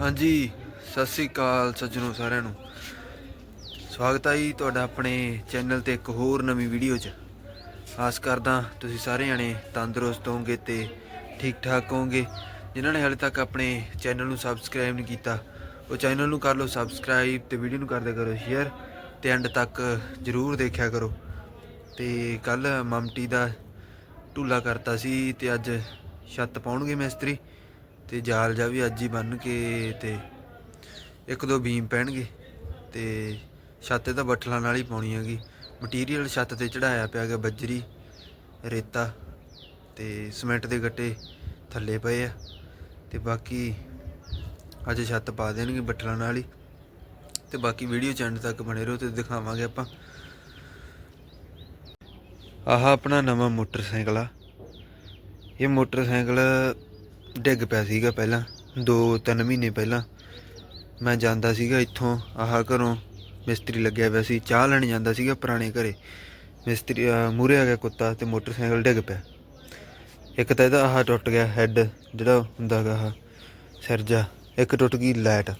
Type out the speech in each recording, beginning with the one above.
ਹਾਂਜੀ, ਸਤਿ ਸ੍ਰੀ ਅਕਾਲ ਸੱਜਣੋ ਸਾਰਿਆਂ ਨੂੰ। ਸਵਾਗਤ ਹੈ ਜੀ ਤੁਹਾਡਾ ਆਪਣੇ ਚੈਨਲ ਤੇ ਇੱਕ ਹੋਰ ਨਵੀਂ ਵੀਡੀਓ 'ਚ। ਆਸ ਕਰਦਾ ਤੁਸੀਂ ਸਾਰੇ ਜਣੇ ਤੰਦਰੁਸਤ ਹੋਵੋਗੇ ਤੇ ਠੀਕ ਠਾਕ ਹੋਵੋਗੇ। ਜਿਨ੍ਹਾਂ ਨੇ ਹਾਲੇ ਤੱਕ ਆਪਣੇ ਚੈਨਲ ਨੂੰ ਸਬਸਕ੍ਰਾਈਬ ਨਹੀਂ ਕੀਤਾ, ਉਹ ਚੈਨਲ ਨੂੰ ਕਰ ਲਓ ਸਬਸਕ੍ਰਾਈਬ ਤੇ ਵੀਡੀਓ ਨੂੰ ਕਰਦੇ ਕਰੋ ਸ਼ੇਅਰ ਤੇ ਐਂਡ ਤੱਕ ਜਰੂਰ ਦੇਖਿਆ ਕਰੋ। ਤੇ ਕੱਲ ਮਮਟੀ ਦਾ ਢੂਲਾ ਕਰਤਾ ਸੀ ਤੇ ਅੱਜ ਛੱਤ ਪਾਉਣਗੇ ਮਿਸਤਰੀ। ਤੇ ਜਾਲ ਜਾ ਵੀ ਅੱਜ ਹੀ ਬੰਨ ਕੇ ਤੇ ਇੱਕ ਦੋ ਬੀਮ ਪੈਣਗੇ ਤੇ ਛੱਤ ਤਾਂ ਬੱਠਲਾਂ ਨਾਲ ਹੀ ਪਾਉਣੀ ਹੈਗੀ। ਮਟੀਰੀਅਲ ਛੱਤ ਤੇ ਚੜਾਇਆ ਪਿਆ ਗਿਆ ਬੱਜਰੀ, ਰੇਤਾ ਤੇ ਸਿਮੈਂਟ ਦੇ ਗੱਟੇ ਥੱਲੇ ਪਏ ਆ ਤੇ ਬਾਕੀ ਅੱਜ ਛੱਤ ਪਾ ਦੇਣਗੇ ਬੱਠਲਾਂ ਨਾਲ ਹੀ ਤੇ ਬਾਕੀ ਵੀਡੀਓ ਚੈਨਲ ਤੱਕ ਬਣੇ ਰਹੋ ਤੇ ਦਿਖਾਵਾਂਗੇ ਆਪਾਂ। ਆਹ ਆਪਣਾ ਨਵਾਂ ਮੋਟਰਸਾਈਕਲ ਆ। ਇਹ ਮੋਟਰਸਾਈਕਲ ਡਿੱਗ ਪਿਆ ਸੀਗਾ ਪਹਿਲਾਂ 2-3 ਮਹੀਨੇ ਪਹਿਲਾਂ। ਮੈਂ ਜਾਂਦਾ ਸੀਗਾ ਇੱਥੋਂ, ਆਹ ਘਰੋਂ ਮਿਸਤਰੀ ਲੱਗਿਆ ਪਿਆ ਸੀ, ਚਾਹ ਲੈਣ ਜਾਂਦਾ ਸੀਗਾ ਪੁਰਾਣੇ ਘਰੇ। ਮਿਸਤਰੀ ਮੂਰੇ ਆ ਗਿਆ ਕੁੱਤਾ ਤੇ ਮੋਟਰਸਾਈਕਲ ਡਿੱਗ ਪਿਆ। ਇੱਕ ਤਾਂ ਇਹਦਾ ਆਹ ਟੁੱਟ ਗਿਆ ਹੈੱਡ ਜਿਹੜਾ ਹੁੰਦਾਗਾ ਆਹ ਸਿਰਜਾ ਇੱਕ ਟੁੱਟ ਗਈ ਲਾਈਟ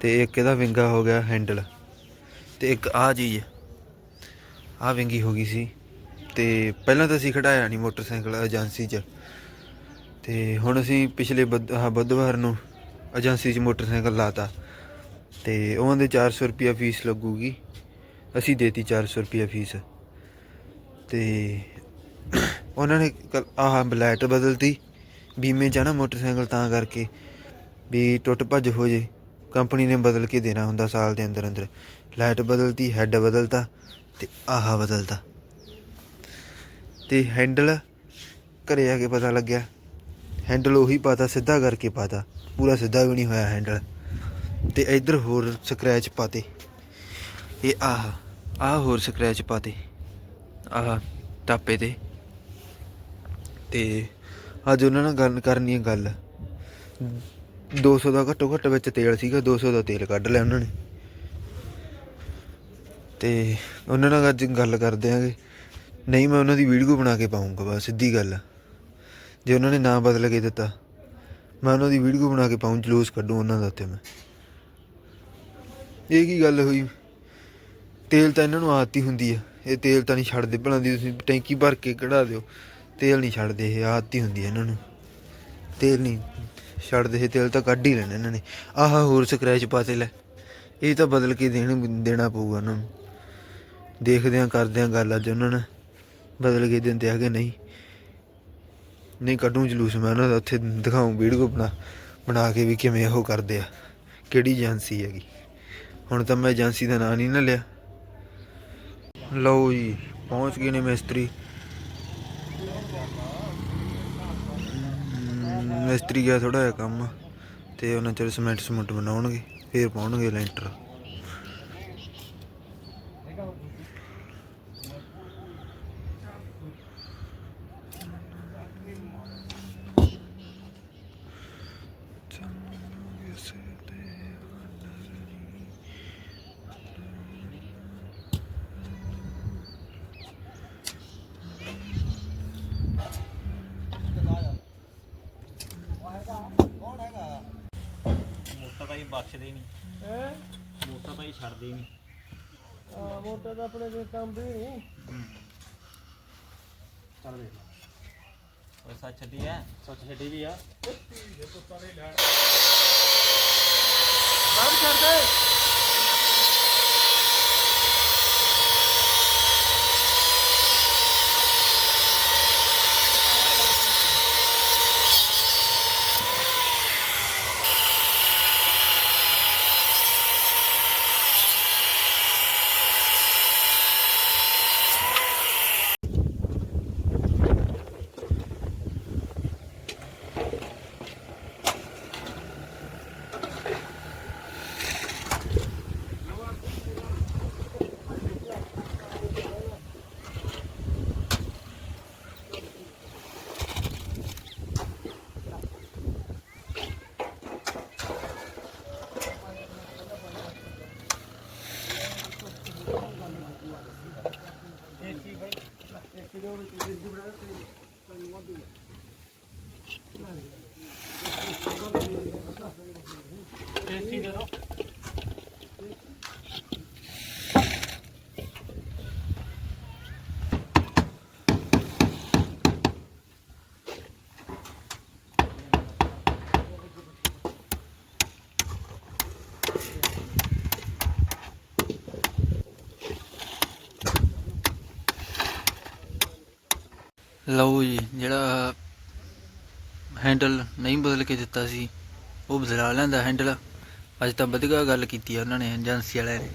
ਤੇ ਇੱਕ ਇਹਦਾ ਵਿੰਗਾ ਹੋ ਗਿਆ ਹੈਂਡਲ ਤੇ ਇੱਕ ਆਹ ਚੀਜ਼, ਆਹ ਵਿੰਗੀ ਹੋ ਗਈ ਸੀ। ਤੇ ਪਹਿਲਾਂ ਤਾਂ ਅਸੀਂ ਖੜਾਇਆ ਨਹੀਂ ਮੋਟਰਸਾਈਕਲ ਏਜੰਸੀ 'ਚ। ਤੇ ਹੁਣ ਅਸੀਂ ਪਿਛਲੇ ਬੁੱਧ- ਬੁੱਧਵਾਰ ਨੂੰ ਏਜੰਸੀ 'ਚ ਮੋਟਰਸਾਈਕਲ ਲਾਤਾ ਤੇ ਉਹਨਾਂ ਦੇ 400 ਰੁਪਿਆ ਫੀਸ ਲੱਗੂਗੀ। ਅਸੀਂ ਦੇਤੀ 400 ਰੁਪਿਆ ਫੀਸ। ਤੇ ਉਹਨਾਂ ਨੇ ਕੱਲ੍ਹ ਆਹ ਬਲੈਟ ਬਦਲਤੀ, ਬੀਮੇ 'ਚ ਆ ਮੋਟਰਸਾਈਕਲ ਤਾਂ ਕਰਕੇ ਵੀ ਟੁੱਟ ਭੱਜ ਹੋ ਜੇ, ਕੰਪਨੀ ਨੇ ਬਦਲ ਕੇ ਦੇਣਾ ਹੁੰਦਾ ਸਾਲ ਦੇ ਅੰਦਰ ਅੰਦਰ। ਲਾਈਟ ਬਦਲਤੀ, ਹੈੱਡ ਬਦਲਤਾ ਤੇ ਆਹਾ ਬਦਲਤਾ। ਤੇ ਹੈਂਡਲ ਘਰੇ ਆ ਕੇ ਪਤਾ ਲੱਗਿਆ। ਹੈਂਡਲ ਉਹੀ ਪਾਤਾ, ਸਿੱਧਾ ਕਰਕੇ ਪਾਤਾ। ਪੂਰਾ ਸਿੱਧਾ ਵੀ ਨਹੀਂ ਹੋਇਆ ਹੈਂਡਲ ਤੇ ਇੱਧਰ ਹੋਰ ਸਕ੍ਰੈਚ ਪਾਤੇ। ਇਹ ਆਹ ਆਹ ਹੋਰ ਸਕ੍ਰੈਚ ਪਾਤੇ। ਆਹ ਟਾਪੇ ਤੇ। ਤੇ ਅੱਜ ਉਹਨਾਂ ਨਾਲ ਗੱਲ ਕਰਨੀ ਹੈ ਗੱਲ। 200 ਦਾ ਘੱਟੋ ਘੱਟ ਵਿੱਚ ਤੇਲ ਸੀਗਾ 200 ਦਾ ਤੇਲ ਕੱਢ ਲਿਆ ਉਹਨਾਂ ਨੇ। ਤੇ ਉਹਨਾਂ ਨਾਲ ਅੱਜ ਗੱਲ ਕਰਦੇ ਆਂਗੇ। ਨਹੀਂ, ਮੈਂ ਉਹਨਾਂ ਦੀ ਵੀਡੀਓ ਬਣਾ ਕੇ ਪਾਉਂਗਾ ਬਸ ਸਿੱਧੀ ਗੱਲ ਆ। ਜੇ ਉਹਨਾਂ ਨੇ ਨਾਂ ਬਦਲ ਕੇ ਦਿੱਤਾ, ਮੈਂ ਉਹਨਾਂ ਦੀ ਵੀਡੀਓ ਬਣਾ ਕੇ ਪਾਉਂ ਜਲੂਸ ਕੱਢੂ ਉਹਨਾਂ ਦਾ ਉੱਤੇ ਮੈਂ। ਇਹ ਕੀ ਗੱਲ ਹੋਈ? ਤੇਲ ਤਾਂ ਇਹਨਾਂ ਨੂੰ ਆਦਤ ਹੁੰਦੀ ਆ। ਇਹ ਤੇਲ ਤਾਂ ਨਹੀਂ ਛੱਡਦੇ। ਭਲਾਂ ਦੀ ਤੁਸੀਂ ਟੈਂਕੀ ਭਰ ਕੇ ਕਢਾ ਦਿਓ। ਤੇਲ ਨਹੀਂ ਛੱਡਦੇ ਇਹ, ਆਦਤ ਹੁੰਦੀ ਆ ਇਹਨਾਂ ਨੂੰ। ਤੇਲ ਨਹੀਂ ਛੱਡਦੇ ਇਹ, ਤੇਲ ਤਾਂ ਕੱਢ ਹੀ ਲੈਣਾ ਇਹਨਾਂ ਨੇ। ਆਹ ਹੋਰ ਸਕ੍ਰੈਚ ਪਾਤੇ ਲੈ। ਇਹ ਤਾਂ ਬਦਲ ਕੇ ਦੇਣ ਦੇਣਾ ਪਊਗਾ ਉਹਨਾਂ ਨੂੰ। ਦੇਖਦੇ ਆਂ ਕਰਦੇ ਆਂ ਗੱਲ ਅੱਜ ਉਹਨਾਂ ਨਾਲ ਬਦਲ ਕੇ ਦਿੰਦੇ ਆ ਨਹੀਂ। ਨਹੀਂ ਕੱਢੂ ਜਲੂਸ ਮੈਂ ਉਹਨਾਂ ਦਾ, ਉੱਥੇ ਦਿਖਾਉਂ ਵੀਡੀਓ ਬਣਾ ਬਣਾ ਕੇ ਵੀ ਕਿਵੇਂ ਉਹ ਕਰਦੇ ਆ, ਕਿਹੜੀ ਏਜੰਸੀ ਹੈਗੀ। ਹੁਣ ਤਾਂ ਮੈਂ ਏਜੰਸੀ ਦਾ ਨਾਂ ਨਹੀਂ ਨਾ ਲਿਆ। ਲਓ ਜੀ, ਪਹੁੰਚ ਗਏ ਨੇ ਮਿਸਤਰੀ। ਮਿਸਤਰੀ ਗਿਆ ਥੋੜਾ ਜਿਹਾ ਕੰਮ, ਤੇ ਉਹਨਾਂ ਚਿਰ ਸਿਮੈਂਟ ਸਮੁੰਟ ਬਣਾਉਣਗੇ, ਫੇਰ ਪਾਉਣਗੇ ਲੈਂਟਰ। ਮੋਟਾ ਤਾਂ ਹੀ ਬਖਸ਼ਦੇ ਨਹੀਂ ਹੈ? ਮੋਟਾ ਤਾਂ ਹੀ ਛੱਡਦੇ ਨਹੀਂ ਆ ਮੋਟਾ ਤਾਂ ਆਪਣੇ ਕੋਈ ਕੰਮ ਵੀ ਨਹੀਂ ਚੱਲ ਦੇਖ ਉਹ ਸੱਚ ਛੱਡੀ ਐ? ਸੱਚ ਛੱਡੀ ਵੀ ਆ। ਬੰਦ ਕਰ ਦੇ ਪੇਟੀ ਦੇ। Thank you. ਲਓ ਜੀ, ਜਿਹੜਾ ਹੈਂਡਲ ਨਹੀਂ ਬਦਲ ਕੇ ਦਿੱਤਾ ਸੀ, ਉਹ ਬਦਲਾ ਲੈਂਦਾ ਹੈਂਡਲ ਅੱਜ ਤਾਂ ਵਧੀਆ ਗੱਲ ਕੀਤੀ ਆ ਉਹਨਾਂ ਨੇ ਏਜੰਸੀ ਵਾਲਿਆਂ ਨੇ।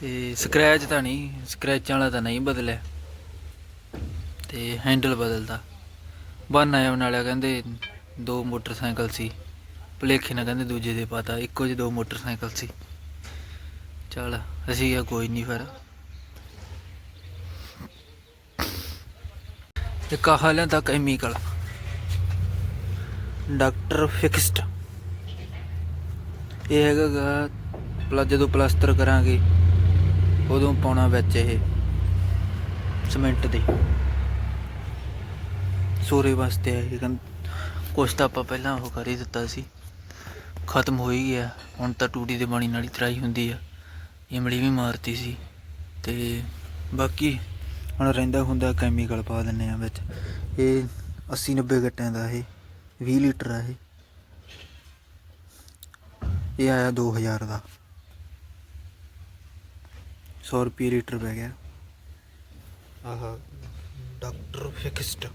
ਤੇ ਸਕ੍ਰੈਚ ਤਾਂ ਨਹੀਂ ਸਕ੍ਰੈਚ ਵਾਲਾ ਤਾਂ ਨਹੀਂ ਬਦਲਿਆ। ਤੇ ਹੈਂਡਲ ਬਦਲਦਾ। ਬਨ ਆਇਆ ਵਾਲਿਆ ਕਹਿੰਦੇ ਦੋ ਮੋਟਰਸਾਈਕਲ ਸੀ। ਭੁਲੇਖੇ ਨਾਲ ਕਹਿੰਦੇ ਦੂਜੇ ਦੇ ਪਤਾ, ਇੱਕੋ ਜਿਹੇ ਦੋ ਮੋਟਰਸਾਈਕਲ ਸੀ। ਚਲ, ਅਸੀਂ ਆ ਕੋਈ ਨਹੀਂ ਫਿਰ। ਇੱਕ ਆਹ ਲਿਆਂਦਾ ਕੈਮੀਕਲ ਡਾਕਟਰ ਫਿਕਸਡ। ਇਹ ਹੈਗਾ ਗਾ, ਪਲਾ ਜਦੋਂ ਪਲਾਸਟਰ ਕਰਾਂਗੇ ਉਦੋਂ ਪਾਉਣਾ ਵਿੱਚ ਇਹ ਸੀਮੈਂਟ ਦੇ। ਸੋਰੇ ਵਾਸਤੇ ਹੈ ਇਹ ਕੁਛ ਤਾਂ ਆਪਾਂ ਪਹਿਲਾਂ ਉਹ ਕਰ ਹੀ ਦਿੱਤਾ ਸੀ। ਖਤਮ ਹੋ ਹੀ ਗਿਆ ਹੁਣ ਤਾਂ ਟੂਟੀ ਦੇ ਪਾਣੀ ਨਾਲ ਹੀ ਤਰਾਈ ਹੁੰਦੀ ਆ। ਇਮਲੀ ਵੀ ਮਾਰਤੀ ਸੀ ਤੇ ਬਾਕੀ ਹੁਣ ਰਹਿੰਦਾ ਹੁੰਦਾ ਕੈਮੀਕਲ ਪਾ ਦਿੰਨੇ ਆ ਵਿੱਚ। ਇਹ 80 90 ਗੱਟਿਆਂ ਦਾ ਇਹ 20 ਲੀਟਰ ਆ ਇਹ। ਇਹ ਆਇਆ 2000 ਦਾ। 100 ਰੁਪਏ ਲੀਟਰ ਪੈ ਗਿਆ। ਆਹ ਡਾਕਟਰ ਫਿਕਸਡ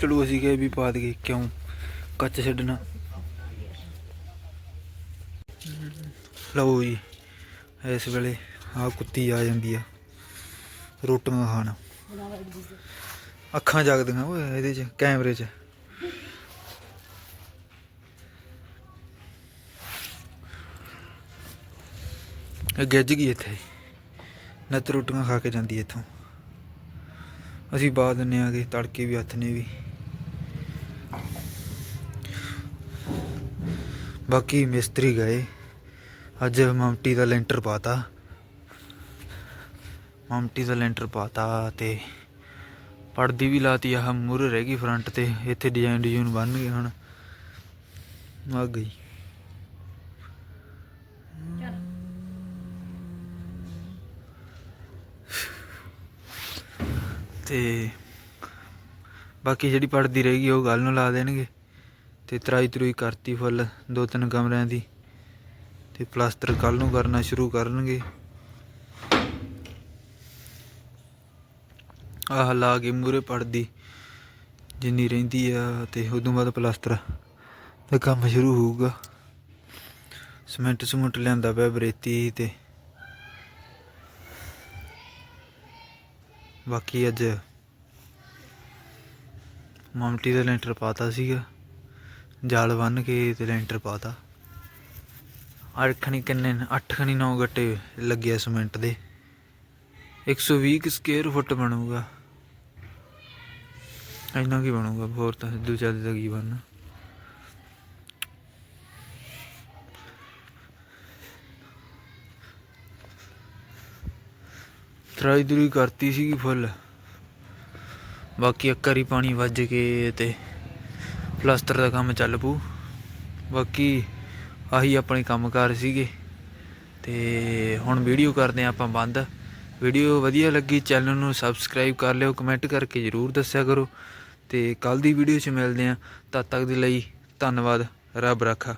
ਚਲੋ ਅਸੀਂ ਕਹੇ ਵੀ ਪਾ ਦਈਏ, ਕਿਉਂ? ਕੱਚ ਛੱਡਣਾ। ਲਓ ਜੀ, ਇਸ ਵੇਲੇ ਆ ਕੁੱਤੀ ਆ ਜਾਂਦੀ ਆ, ਰੋਟੀਆਂ ਖਾਣ। ਅੱਖਾਂ ਜਗਦੀਆਂ ਓਏ ਇਹਦੇ 'ਚ, ਕੈਮਰੇ 'ਚ। ਇਹ ਗਿੱਜ ਗਈ ਇੱਥੇ। ਨੱਤ ਰੋਟੀਆਂ ਖਾ ਕੇ ਜਾਂਦੀ ਇੱਥੋਂ। ਅਸੀਂ ਬਾਅਦ ਦਿੰਨੇ ਆਗੇ, ਤੜਕੇ ਵੀ ਹੱਥ ਨੇ ਵੀ। ਬਾਕੀ ਮਿਸਤਰੀ ਗਏ। ਅੱਜ ਮਮਟੀ ਦਾ ਲੈਂਟਰ ਪਾਤਾ। ਮਮਟੀ ਦਾ ਲੈਂਟਰ ਪਾਤਾ ਤੇ ਪਰਦੀ ਵੀ ਲਾਤੀ, ਆਹ ਮੂਰੇ ਰਹਿ ਗਈ ਫਰੰਟ ਤੇ। ਇੱਥੇ ਡਿਜ਼ਾਈਨ ਡਿਜ਼ਾਈਨ ਬਣ ਗਏ ਹੁਣ। ਆ ਗਈ। ਤੇ ਬਾਕੀ ਜਿਹੜੀ ਪੜਦੀ ਰਹੇਗੀ ਉਹ ਗੱਲ ਨੂੰ ਲਾ ਦੇਣਗੇ। ਤੇ ਤਰਾਈ ਤਰੂਈ ਕਰਤੀ ਫੁੱਲ, ਦੋ ਤਿੰਨ ਕਮਰਿਆਂ ਦੀ। ਤੇ ਪਲਾਸਟਰ ਕੱਲ ਨੂੰ ਕਰਨਾ ਸ਼ੁਰੂ ਕਰਨਗੇ। ਆਹ ਲਾ ਕੇ ਮੂਰੇ ਪੜਦੀ, ਜਿੰਨੀ ਰਹਿੰਦੀ ਆ ਤੇ ਉਦੋਂ ਬਾਅਦ ਪਲਾਸਟਰ ਦਾ ਕੰਮ ਸ਼ੁਰੂ ਹੋਊਗਾ। ਸਿਮੈਂਟ ਸਮੁੰਟ ਲਿਆਂਦਾ ਪਿਆ ਬਰੇਤੀ ਤੇ। ਬਾਕੀ ਅੱਜ ਮਮਟੀ ਦਾ ਲੈਂਟਰ ਪਾਤਾ ਸੀਗਾ। ਜਾਲ ਬੰਨ ਕੇ ਤੇ ਲੈਂਟਰ ਪਾਤਾ। ਅੱਠ ਖਣੀ ਕਿੰਨੇ ਨੇ? ਅੱਠ ਖਣੀ ਨੌ ਗੱਟੇ ਲੱਗਿਆ ਸੀਮੈਂਟ ਦੇ। 120 ਕੁ ਸਕੁਅਰ ਫੁੱਟ ਬਣੂਗਾ। ਇੰਨਾ ਕੀ ਬਣੂਗਾ? ਹੋਰ ਤਾਂ ਸਿੱਧੂ ਚੱਲਦੇ ਦਾ ਕੀ ਬਣਨਾ? ਤਰਾਈ ਦੂਰੀ ਕਰਤੀ ਸੀਗੀ ਫੁੱਲ। ਬਾਕੀ ਇੱਕ ਵਾਰੀ ਪਾਣੀ ਵੱਜ ਕੇ ਤੇ ਪਲਾਸਟਰ ਦਾ ਕੰਮ ਚੱਲ ਪੂ ਬਾਕੀ ਆਹੀ ਆਪਣੇ ਕੰਮਕਾਰ ਸੀਗੇ। ਤੇ ਹੁਣ ਵੀਡੀਓ ਕਰਦੇ ਹਾਂ ਆਪਾਂ ਬੰਦ। ਵੀਡੀਓ ਵਧੀਆ ਲੱਗੀ ਚੈਨਲ ਨੂੰ ਸਬਸਕ੍ਰਾਈਬ ਕਰ ਲਿਓ, ਕਮੈਂਟ ਕਰਕੇ ਜਰੂਰ ਦੱਸਿਆ ਕਰੋ। ਤੇ ਕੱਲ ਦੀ ਵੀਡੀਓ 'ਚ ਮਿਲਦੇ ਹਾਂ। ਤਦ ਤੱਕ ਦੇ ਲਈ ਧੰਨਵਾਦ, ਰੱਬ ਰਾਖਾ।